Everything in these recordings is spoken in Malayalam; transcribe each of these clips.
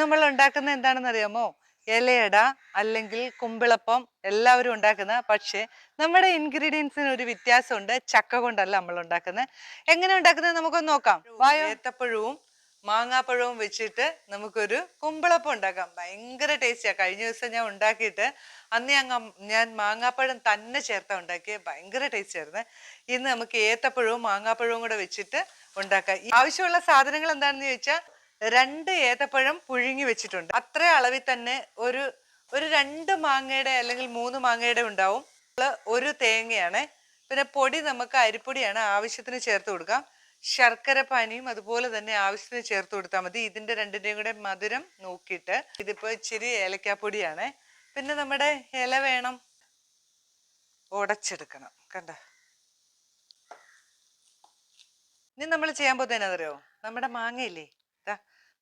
നമ്മൾ ഉണ്ടാക്കുന്ന എന്താണെന്ന് അറിയാമോ ഇലയട അല്ലെങ്കിൽ കുമ്പിളപ്പം എല്ലാവരും ഉണ്ടാക്കുന്ന പക്ഷേ നമ്മുടെ ഇൻഗ്രീഡിയൻസിന് ഒരു വ്യത്യാസമുണ്ട്. ചക്ക കൊണ്ടല്ല നമ്മൾ ഉണ്ടാക്കുന്നത്. എങ്ങനെ ഉണ്ടാക്കുന്നത് നമുക്കൊന്ന് നോക്കാം. ഏത്തപ്പഴവും മാങ്ങാപ്പഴവും വെച്ചിട്ട് നമുക്കൊരു കുമ്പിളപ്പം ഉണ്ടാക്കാം. ഭയങ്കര ടേസ്റ്റിയാണ് കഴിഞ്ഞ ദിവസം ഞാൻ ഉണ്ടാക്കിയിട്ട് അന്ന് ഞാൻ ഞാൻ മാങ്ങാപ്പഴം തന്നെ ചേർത്താ ഉണ്ടാക്കിയത് ഭയങ്കര ടേസ്റ്റ് ആയിരുന്നു. ഇന്ന് നമുക്ക് ഏത്തപ്പഴവും മാങ്ങാപ്പഴവും കൂടെ വെച്ചിട്ട് ഉണ്ടാക്കാം. ആവശ്യമുള്ള സാധനങ്ങൾ എന്താണെന്ന് ചോദിച്ചാൽ രണ്ട് ഏത്തപ്പഴം പുഴുങ്ങി വെച്ചിട്ടുണ്ട്. അത്ര അളവിൽ തന്നെ ഒരു ഒരു രണ്ട് മാങ്ങയുടെ അല്ലെങ്കിൽ മൂന്ന് മാങ്ങയുടെ ഉണ്ടാവും. ഒരു തേങ്ങയാണ്. പിന്നെ പൊടി നമുക്ക് അരിപ്പൊടിയാണ് ആവശ്യത്തിന് ചേർത്ത് കൊടുക്കാം. ശർക്കര പാനിയും അതുപോലെ തന്നെ ആവശ്യത്തിന് ചേർത്ത് കൊടുത്താൽ മതി. ഇതിന്റെ രണ്ടിന്റെയും കൂടെ മധുരം നോക്കിയിട്ട് ഇതിപ്പോ ഇച്ചിരി ഏലക്കാപ്പൊടിയാണ്. പിന്നെ നമ്മുടെ ഇല വേണം. ഉടച്ചെടുക്കണം. കണ്ട? ഇനി നമ്മൾ ചെയ്യാൻ പോകുന്നതിനറിയോ നമ്മുടെ മാങ്ങയില്ലേ?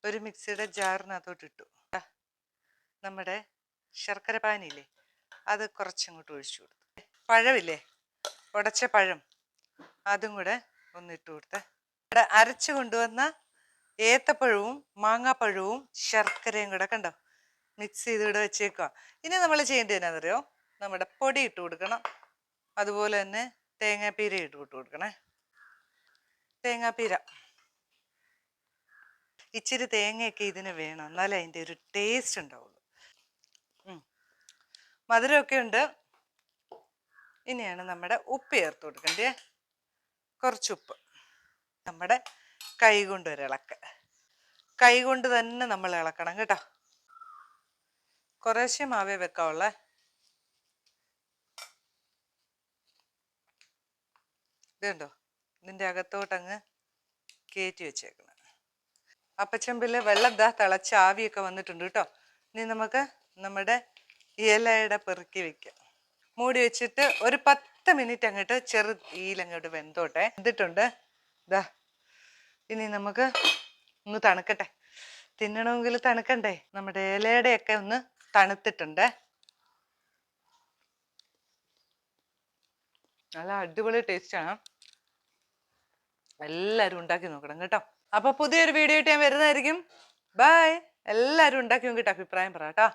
ഒരു മിക്സിയുടെ ജാറിനകത്തോട്ട് ഇട്ടു. നമ്മുടെ ശർക്കര പാനിയില്ലേ അത് കുറച്ചങ്ങോട്ട് ഒഴിച്ചു കൊടുത്തു. പഴമില്ലേ ഉടച്ച പഴം അതും കൂടെ ഒന്ന് ഇട്ട് കൊടുത്ത്. ഇവിടെ അരച്ചു കൊണ്ടുവന്ന ഏത്തപ്പഴവും മാങ്ങാപ്പഴവും ശർക്കരയും കൂടെ കണ്ടോ മിക്സ് ചെയ്ത് ഇവിടെ വെച്ചേക്കുക ഇനി നമ്മൾ ചെയ്യേണ്ടത് എന്നാണെന്നറിയോ നമ്മുടെ പൊടി ഇട്ട് കൊടുക്കണം. അതുപോലെ തന്നെ തേങ്ങാപ്പീര ഇട്ട് കൊടുക്കണേ. തേങ്ങാപ്പീര. ഇച്ചിരി തേങ്ങയൊക്കെ ഇതിന് വേണം. എന്നാലേ അതിന്റെ ഒരു ടേസ്റ്റ് ഉണ്ടാവുള്ളൂ. മധുരമൊക്കെ ഉണ്ട്. ഇനിയാണ് നമ്മുടെ ഉപ്പ് ചേർത്ത് കൊടുക്കേണ്ടത് കുറച്ച് ഉപ്പ്. നമ്മുടെ കൈ കൊണ്ട് ഒരു ഇളക്ക്. കൈ കൊണ്ട് തന്നെ നമ്മൾ ഇളക്കണം കേട്ടോ. കുറേശ്ശെ മാവേ വെക്കാവുള്ളേ. ഇതുണ്ടോ? ഇതിന്റെ അകത്തോട്ടങ്ങ് കയറ്റി വെച്ചേക്കണം. അപ്പച്ചമ്പിൽ വെള്ളം ദാ തിളച്ച് ആവിയൊക്കെ വന്നിട്ടുണ്ട് കേട്ടോ. ഇനി നമുക്ക് നമ്മുടെ ഇലയുടെ പെറുക്കി വെക്കാം. മൂടി വെച്ചിട്ട് ഒരു പത്ത് മിനിറ്റ് അങ്ങോട്ട് ചെറു തീയിലങ്ങോട്ട് വെന്തോട്ടെ. വെന്തിട്ടുണ്ട്. ദാ ഇനി നമുക്ക് ഒന്ന് തണുക്കട്ടെ. തിന്നണമെങ്കിൽ തണുക്കണ്ടേ? നമ്മുടെ ഇലയുടെയൊക്കെ ഒന്ന് തണുത്തിട്ടുണ്ട്. നല്ല അടിപൊളി ആണ്. എല്ലാവരും ഉണ്ടാക്കി നോക്കണം കേട്ടോ. അപ്പൊ പുതിയൊരു വീഡിയോ ആയിട്ട് ഞാൻ വരുന്നതായിരിക്കും. ബൈ എല്ലാവരും ഉണ്ടാക്കി നോക്കിയിട്ട് അഭിപ്രായം പറ കേട്ടോ.